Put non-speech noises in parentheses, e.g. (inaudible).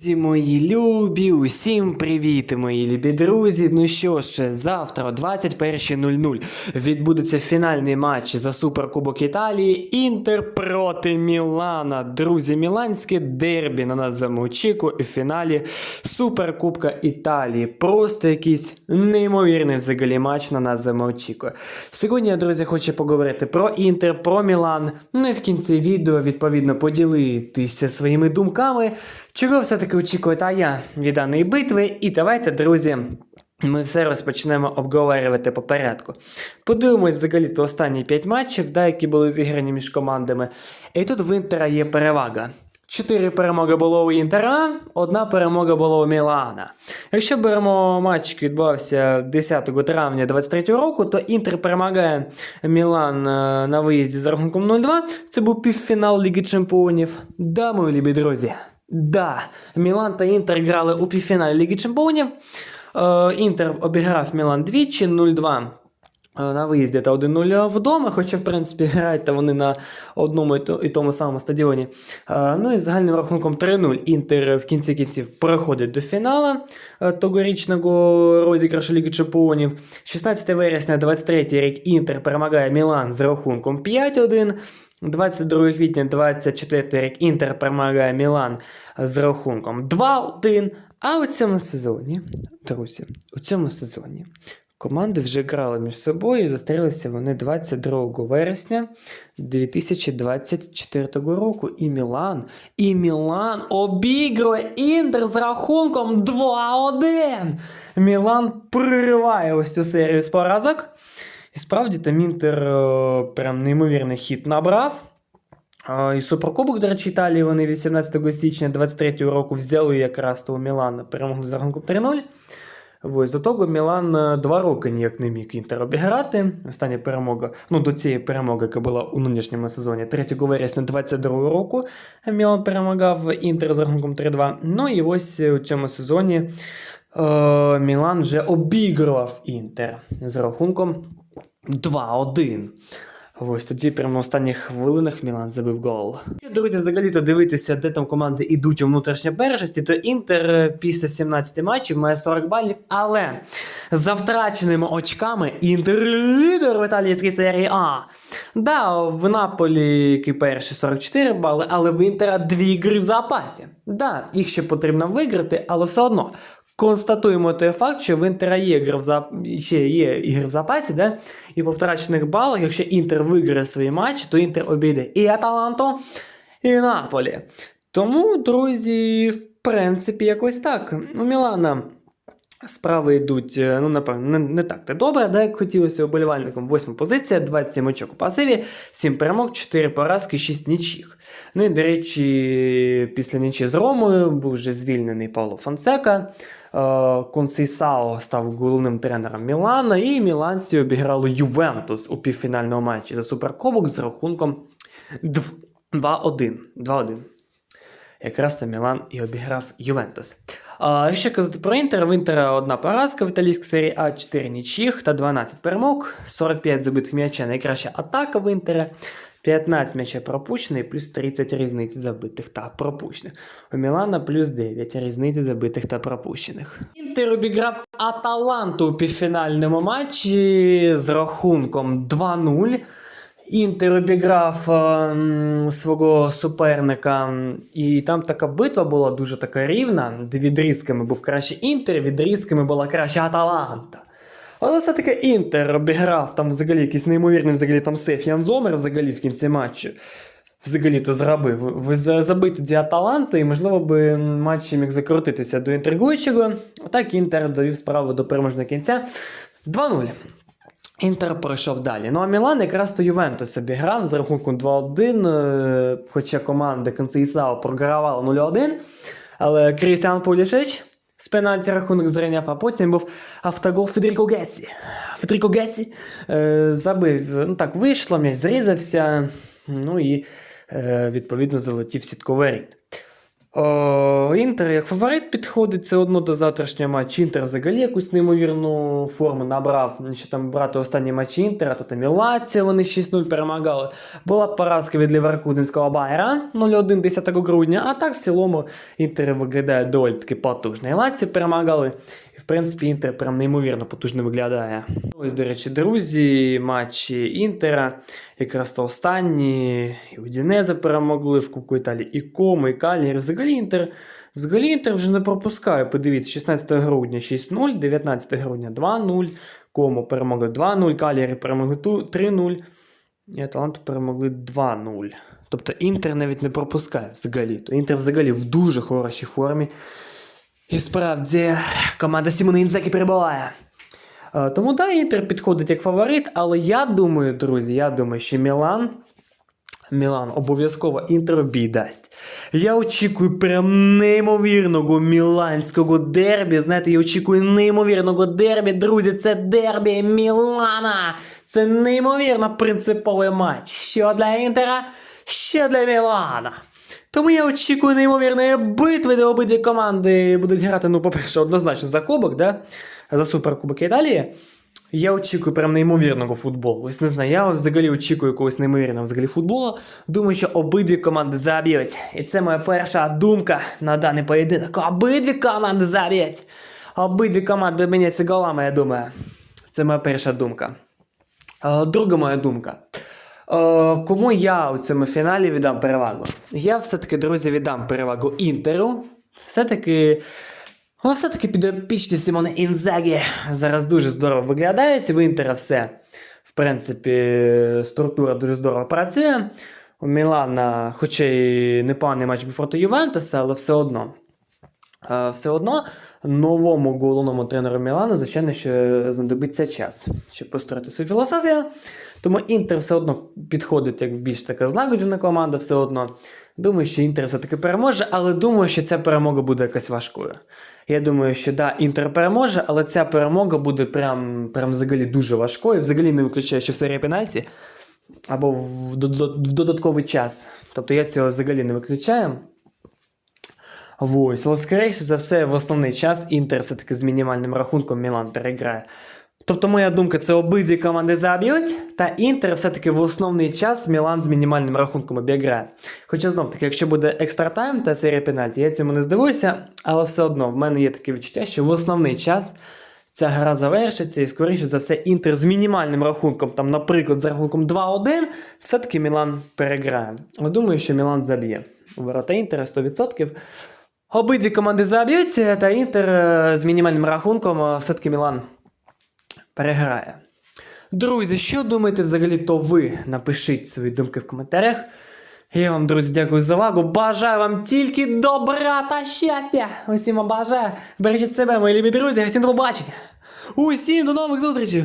Друзі мої любі, усім привіт, мої любі друзі. Ну що ж, завтра о 21.00 відбудеться фінальний матч за Суперкубок Італії Інтер проти Мілана. Друзі, міланське дербі на нас замовчику у фіналі Суперкубка Італії. Просто якийсь неймовірний взагалі матч на нас замовчику. Сьогодні я, друзі, хочу поговорити про Інтер, про Мілан. Ну і в кінці відео, відповідно, поділитися своїми думками. Чого все-таки очікуєте я від даної битви? І давайте, друзі, ми все розпочнемо обговорювати по порядку. Подивимось взагалі то останні 5 матчів, да, які були зіграні між командами. І тут в Інтера є перевага. Чотири перемоги було у Інтера, одна перемога була у Мілана. Якщо беремо матч, який відбувався 10 травня 23 року, то Інтер перемагає Мілан е, на виїзді з рахунком 0-2. Це був півфінал Ліги Чемпіонів. Да, мої любі друзі. Да, Мілан та Інтер грали у півфіналі Ліги Чемпіонів. Е, Інтер обіграв Мілан двічі 0-2 е, на виїзді та 1-0 вдома, хоча, в принципі, (laughs) грають та вони на одному і, тому самому стадіоні. Е, Ну і загальним рахунком 3-0 Інтер в кінці кінців проходить до фіналу тогорічного розіграшу Ліги Чемпіонів. 16 вересня 23 рік Інтер перемагає Мілан з рахунком 5-1. 22 квітня 24 рік Інтер перемагає Мілан з рахунком 2-1. А у цьому сезоні, друзі, у цьому сезоні команди вже грали між собою і зустрілися вони 22 вересня 2024 року. І Мілан, і Мілан обігрує Інтер з рахунком 2-1. Мілан прориває ось цю серію з поразок. І справді там Інтер е, прям неймовірний хід набрав. А, І Суперкубок, до речі, Італії вони 18 січня 23 року взяли якраз того Мілана, перемогли з рахунком 3-0. Ось до того Мілан е, два роки ніяк не міг Інтер обіграти. Остання перемога, ну до цієї перемоги, яка була у нинішньому сезоні, 3 вересня 22 року. Мілан перемагав Інтер з рахунком 3-2. Ну і ось у цьому сезоні е, Мілан вже обігрував Інтер з рахунком 2-1. Ось тоді прямо на останніх хвилинах Мілан забив гол. Друзі, взагалі-то дивитися, де там команди йдуть у внутрішнє першості, то Інтер е, після 17 матчів має 40 балів, але за втраченими очками Інтер лідер в італійській серії А. Да, в Наполі, який перший 44 бали, але в Інтера дві ігри в запасі. Да, їх ще потрібно виграти, але все одно. Констатуємо той факт, що в Інтера є ігри в зап... ще є ігри в запасі, да? і по втрачених балах, якщо Інтер виграє свій матч, то Інтер обійде і Аталанту, і Наполі. Тому, друзі, в принципі, якось так. У Мілана справи йдуть, е, ну, напевно, не, не так та добре, да, як хотілося уболівальникам. Восьма позиція, 27 очок у пасиві, 7 перемог, 4 поразки, 6 нічих. Ну і, до речі, після нічі з Ромою був вже звільнений Пауло Фонсека. Е, Консейсао став головним тренером Мілана, і міланці обіграли Ювентус у півфінальному матчі за суперкубок з рахунком 2-1. 2-1. Якраз то Мілан і обіграв Ювентус. А, якщо казати про Інтер, в Інтера одна поразка в італійській серії А, 4 нічних та 12 перемог, 45 забитих м'яча, найкраща атака в Інтера, 15 м'яча пропущених, плюс 30 різниць забитих та пропущених. У Мілана плюс 9 різниць забитих та пропущених. Інтер обіграв Аталанту у півфінальному матчі з рахунком 2-0. Інтер обіграв ем, свого суперника, і там така битва була дуже така рівна, де відрізками був краще Інтер, відрізками була краще Аталанта. Але все-таки Інтер обіграв там взагалі якийсь неймовірний взагалі там сейф Ян Зомер взагалі в кінці матчу. Взагалі то зробив. Ви за- забив тоді Аталанта, і можливо би матч міг закрутитися до інтригуючого. Отак Інтер довів справу до переможного кінця. 2-0. Інтер пройшов далі. Ну а Мілан якраз то Ювентус обіграв з рахунком 2-1, е, хоча команда Консейсао програвала 0-1. Але Крістіан Пулішич з пенальті рахунок зрівняв, а потім був автогол Федеріко Гетці. Федеріко Гетці е, забив. Ну так, вийшло, м'яч зрізався. Ну і е, відповідно залетів сітковий рід. О, Інтер як фаворит підходить все одно до завтрашнього матчу. Інтер взагалі якусь неймовірну форму набрав. Що там брати останні матчі Інтера, то там і Лаціо вони 6-0 перемагали. Була поразка від Ліверкузенського Байера 0-1 10 грудня. А так в цілому Інтер виглядає доволі таки потужно. І Лаціо перемагали. Принципі Інтер прям неймовірно потужно виглядає. Ось, до речі, друзі, матчі Інтера. Якраз то останні і Удінезе перемогли в Кубку Італії, і Комо, і Кальєрі. Взагалі Інтер, взагалі Інтер вже не пропускає. Подивіться, 16 грудня 6-0, 19 грудня 2-0, Комо перемогли 2-0, Кальєрі перемогли 3-0, і Аталанту перемогли 2-0. Тобто Інтер навіть не пропускає взагалі. То Інтер взагалі в дуже хорошій формі. І справді команда Сімона Інзакі перебуває. Е, Тому да, Інтер підходить як фаворит, але я думаю, друзі, я думаю, що Мілан. Мілан обов'язково інтер дасть. Я очікую прям неймовірного міланського дербі. Знаєте, я очікую неймовірного дербі. Друзі, це дербі Мілана. Це неймовірно принциповий матч. Що для Інтера, що для Мілана. Тому я очікую неймовірної битви, де обидві команди будуть грати, ну, по-перше, однозначно за кубок, да? за суперкубок Італії. Я очікую прям неймовірного футболу. Ось не знаю, я взагалі очікую якогось неймовірного взагалі футболу. Думаю, що обидві команди заб'ють. І це моя перша думка на даний поєдинок. Обидві команди заб'ють. Обидві команди обміняться голами, я думаю. Це моя перша думка. Е, Друга моя думка. Е, Кому я у цьому фіналі віддам перевагу? Я все-таки, друзі, віддам перевагу Інтеру. Все-таки. Але все-таки підопічні Сімони Інзагі зараз дуже здорово виглядають. В Інтера все, в принципі, структура дуже здорово працює. У Мілана, хоча й непоганий матч був проти Ювентуса, але все одно. Е, Все одно новому головному тренеру Мілана, звичайно, що знадобиться час, щоб построїти свою філософію. Тому Інтер все одно підходить як більш така злагоджена команда, все одно. Думаю, що Інтер все-таки переможе, але думаю, що ця перемога буде якась важкою. Я думаю, що да, Інтер переможе, але ця перемога буде прям, прям взагалі дуже важкою. Взагалі не виключаю, що в серії пенальті або в, додат- в додатковий час. Тобто я цього взагалі не виключаю. Ось, але скоріше за все, в основний час Інтер все-таки з мінімальним рахунком Мілан переграє. Тобто, моя думка, це обидві команди заб'ють, та Інтер все-таки в основний час Мілан з мінімальним рахунком обіграє. Хоча знов таки, якщо буде екстра тайм та серія пенальті, я цьому не здивуюся, але все одно в мене є таке відчуття, що в основний час ця гра завершиться, і скоріше за все, Інтер з мінімальним рахунком, там, наприклад, з рахунком 2-1, все-таки Мілан переграє. Думаю, що Мілан заб'є. Ворота Інтера 100%. Обидві команди заб'ються, та Інтер е, з мінімальним рахунком е, все-таки Мілан переграє. Друзі, що думаєте взагалі, то ви напишіть свої думки в коментарях. Я вам, друзі, дякую за увагу. Бажаю вам тільки добра та щастя. Усім вам бажаю. Бережіть себе, мої любі друзі. Всім до побачення. Усім до нових зустрічей.